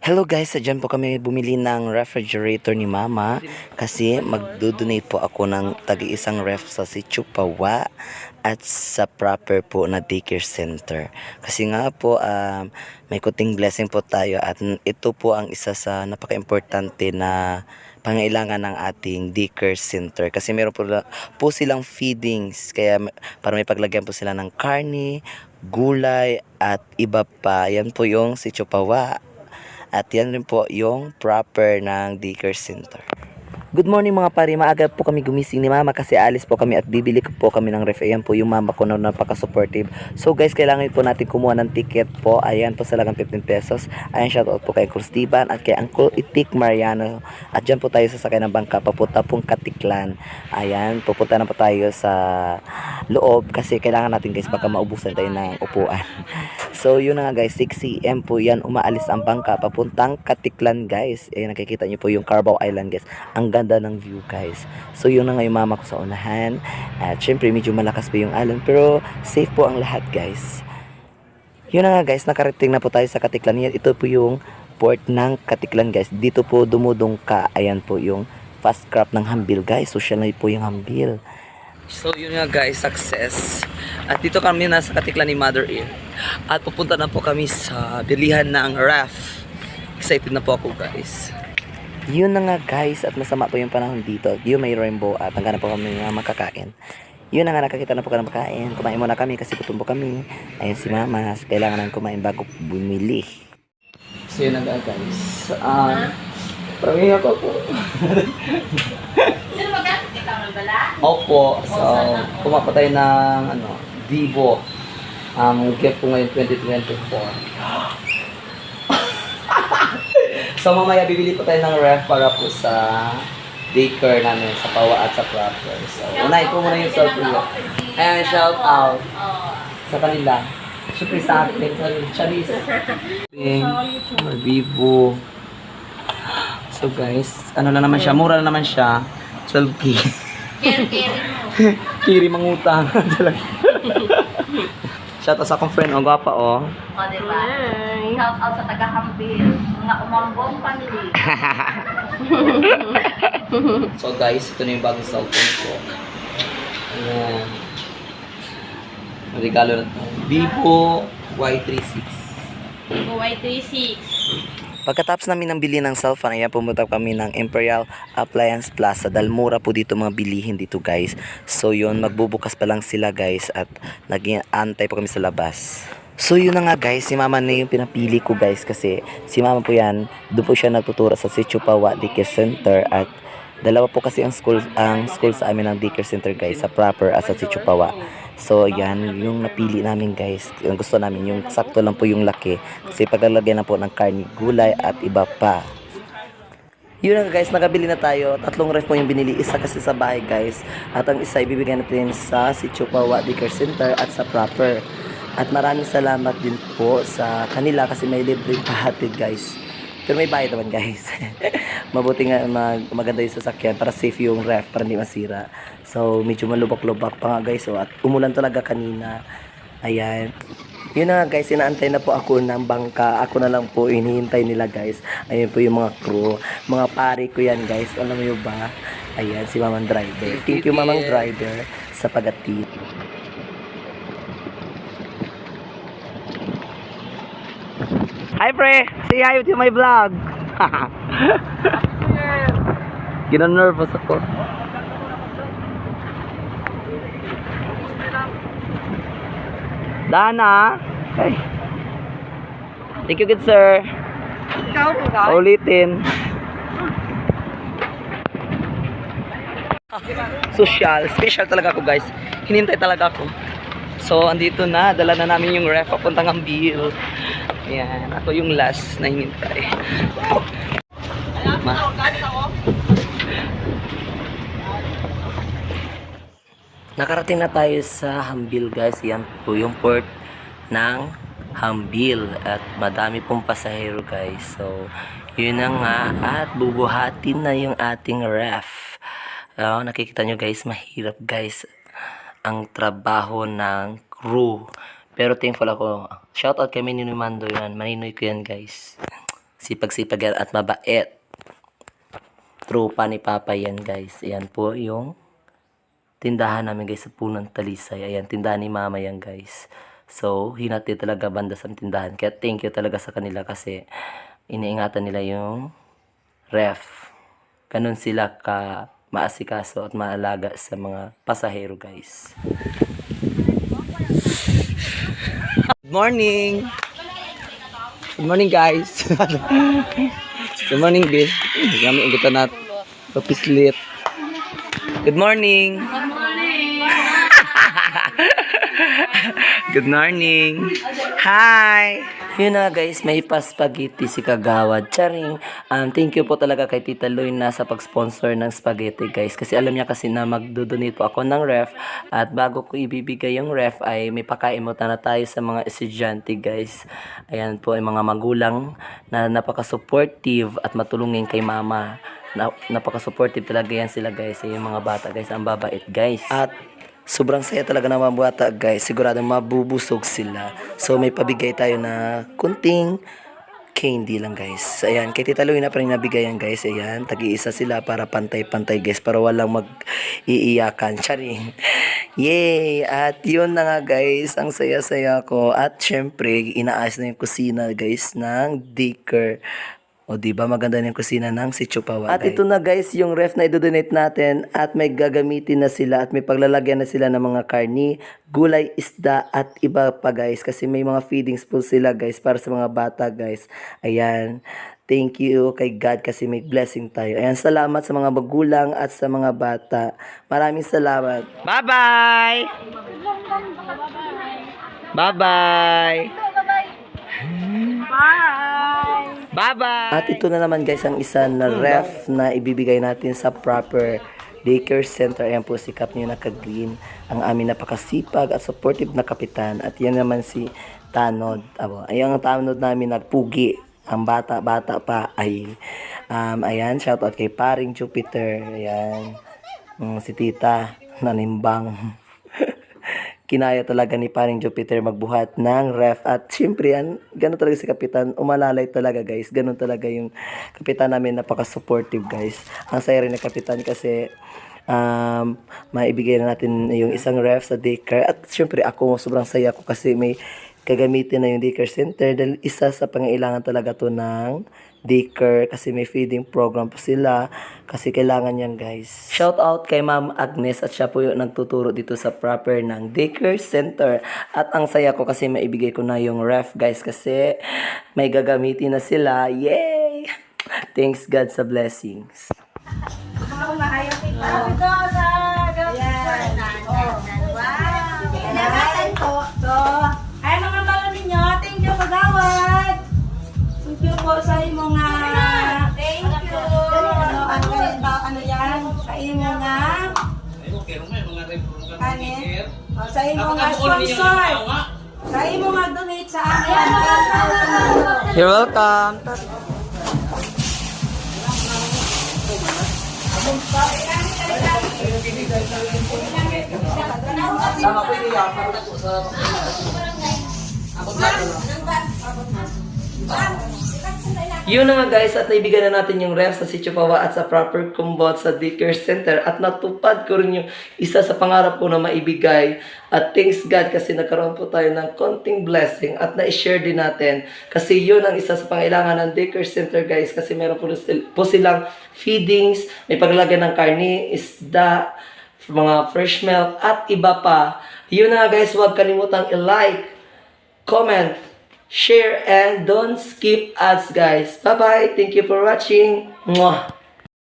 Hello guys, dyan po kami bumili ng refrigerator ni Mama kasi magdo-donate po ako ng tagi-isang ref sa Sitio Pawa at sa proper po na daycare center. Kasi nga po, um, may kuting blessing po tayo at ito po ang isa sa napaka-importante na pangailangan ng ating daycare center kasi meron po, po silang feedings kaya para may paglagyan po sila ng karne, gulay at iba pa. Yan po yung Sitio Pawa. At yan rin po yung proper ng daycare center. Good morning mga pare, maaga po kami gumising ni mama kasi alis po kami at bibili po kami ng ref. Ayan po yung mama ko na napaka-supportive. So guys, kailangan po natin kumuha ng ticket po. Ayan po sa lagang 15 pesos. Ayan, shoutout po kay Uncle Steven at kay Uncle Itik Mariano. At dyan po tayo sasakay ng bangka papunta pong Katiklan. Ayan, pupunta na po tayo sa loob kasi kailangan natin guys baka maubusan tayo ng upuan. So yun na nga guys, 6 a.m. po yan umaalis ang bangka papuntang Katiklan guys. Ayan nakikita niyo po yung Carabao Island guys. Ang ganda ng view guys. So yun na nga yung mama ko sa unahan. At syempre medyo malakas pa yung alon pero safe po ang lahat guys. Yun na nga guys, nakarating na po tayo sa Katiklan. Ito po yung port ng Katiklan guys. Dito po dumudungka. Ayan po yung fast craft ng Hambil guys. Social na po yung Hambil. So yun nga guys, success. At dito kami nasa Katiklan ni Mother Ear. At pupunta na po kami sa bilihan ng RAF. Excited na po ako guys. Yun na nga guys, at masama po yung panahon dito. Yun may rainbow at hanggang na po kami nga makakain. Yun na nga, nakakita na po kami makain. Kumain muna kami kasi gutom po kami. Ayun si mama, kailangan nang kumain bago bumili. So yun na nga guys. Um, Parang ako po. Sino ba Opo, so kumapatay ng ano, Vivo. Um, gift ko ngayon 2024. so mamaya bibili po tayo ng ref para po sa daycare namin sa Pawa at sa Proper. So, unahin po muna yung ko. Ayan, shout out sa kanila. Siyempre sa akin, sorry, Charis. Ping, or Vivo. So guys, ano lang naman siya, mura lang naman siya. 12k. Care-care mo. Kiri mangutang. Shout out sa akong friend, oh, gwapa, oh. O, diba? Shout out sa taga-Hambil. Mga umambong family. So guys, ito na yung bagong cellphone ko. Ayan. Regalo na to. Vivo Y36. Y36. Pagkatapos namin ng bili ng cellphone, ayan pumunta kami ng Imperial Appliance Plaza. Dahil mura po dito mga bilihin dito guys. So yun, magbubukas pa lang sila guys at naging antay po kami sa labas. So yun na nga guys, si mama na yung pinapili ko guys kasi si mama po yan, doon po siya nagtuturo sa Sitio Pawa Daycare Center at dalawa po kasi ang school ang school sa amin ng daycare center guys sa proper at sa Sitio Pawa. So yan, yung napili namin guys, yung gusto namin yung sakto lang po yung laki kasi paglalagyan na po ng karni, gulay at iba pa. Yun na guys, nakabili na tayo. Tatlong ref po yung binili. Isa kasi sa bahay guys. At ang isa ibibigay natin sa si Chupawa Daycare Center at sa Proper. At maraming salamat din po sa kanila kasi may libreng pahatid guys. Pero may bayad naman guys. Mabuti nga mag, maganda yung sasakyan para safe yung ref para hindi masira. So medyo malubak-lubak pa nga guys. So, at umulan talaga kanina. Ayan. Yun na nga guys, inaantay na po ako ng bangka. Ako na lang po hinihintay nila guys. Ayun po yung mga crew. Mga pare ko yan guys. Alam mo yun ba? Ayan, si Mamang Driver. Thank you Mamang Driver sa pagatid. Hi pre! Say hi to my vlog! Gina-nervous ako. Dana! Hey. Thank you, good sir. Ikaw, ulitin. Social. Special talaga ako guys. Hinintay talaga ako. So, andito na. Dala na namin yung ref papuntang Ambil. Ayan. Ako yung last na hinintay. Ma Nakarating na tayo sa Hambil guys. Yan po yung port ng Hambil at madami pong pasahero guys. So, yun na nga at bubuhatin na yung ating ref. Oh, nakikita nyo guys, mahirap guys ang trabaho ng crew. Pero thankful ako. Shout out kay Maninoy Mando yan. Maninoy ko yan guys. Sipag-sipag at mabait. Tropa ni Papa yan guys. Ayan po yung tindahan namin guys sa punong talisay. Ayan, tindahan ni Mama yan guys. So, hinati talaga banda sa tindahan. Kaya thank you talaga sa kanila kasi iniingatan nila yung ref. Ganun sila ka maasikaso at maalaga sa mga pasahero guys. Good morning! Good morning guys! Good morning, Bill. Kami ang na papislit. Good morning! Good morning! Hi! Yun na guys, may pa-spaghetti si Kagawad. Charing, um, thank you po talaga kay Tita Loy na sa pag-sponsor ng spaghetti guys. Kasi alam niya kasi na magdodonate po ako ng ref. At bago ko ibibigay yung ref ay may pakaimutan na tayo sa mga estudyante guys. Ayan po, ay mga magulang na napaka-supportive at matulungin kay mama. Na, napaka-supportive talaga yan sila guys. Yung mga bata guys, ang babait guys. At Sobrang saya talaga ng mga bata guys. Sigurado mabubusog sila. So may pabigay tayo na kunting candy lang guys. Ayan, kay Tita Louie na pa rin nabigayan guys. Ayan, tagi-isa sila para pantay-pantay guys. Para walang mag-iiyakan. Charing. Yay! At yun na nga guys, ang saya-saya ko. At syempre, inaayos na yung kusina guys ng Dicker. O di ba maganda na yung kusina ng si Chupawa. At ito na guys yung ref na idodonate natin at may gagamitin na sila at may paglalagyan na sila ng mga karni, gulay, isda at iba pa guys kasi may mga feedings po sila guys para sa mga bata guys. Ayan. Thank you kay God kasi may blessing tayo. Ayan, salamat sa mga magulang at sa mga bata. Maraming salamat. Bye-bye! Bye-bye! Bye-bye! At ito na naman guys ang isa na ref na ibibigay natin sa proper daycare center. Ayan po si Kap niyo naka-green. Ang amin napakasipag at supportive na kapitan. At yan naman si Tanod. Abo, ayan ang Tanod namin nagpugi. Ang bata-bata pa ay um, ayan, shoutout kay paring Jupiter. Ayan. Mm, si Tita nanimbang. kinaya talaga ni paring Jupiter magbuhat ng ref. At syempre yan, ganun talaga si Kapitan, umalalay talaga guys, ganun talaga yung Kapitan namin, napaka-supportive guys. Ang saya rin ng Kapitan kasi um, maibigay na natin yung isang ref sa daycare. At syempre ako sobrang saya ko kasi may gagamitin na yung daycare center dahil isa sa pangailangan talaga to ng daycare kasi may feeding program po sila kasi kailangan yan guys. Shout out kay Ma'am Agnes at siya po yung nagtuturo dito sa proper ng daycare center at ang saya ko kasi maibigay ko na yung ref guys kasi may gagamitin na sila. Yay! Thanks God sa blessings. Ayan sa imo nga sponsor. Sa imo nga donate sa amin. You're welcome. Yun na nga guys at naibigan na natin yung ref sa Sitio Pawa at sa proper kumbot sa Dicker Center. At natupad ko rin yung isa sa pangarap ko na maibigay. At thanks God kasi nagkaroon po tayo ng konting blessing at na-share din natin. Kasi yun ang isa sa pangailangan ng Dicker Center guys. Kasi meron po, po silang feedings, may paglagyan ng karni, isda, mga fresh milk at iba pa. Yun na nga guys, huwag kalimutang i-like, comment, share, and don't skip ads, guys. Bye-bye. Thank you for watching. Mwah.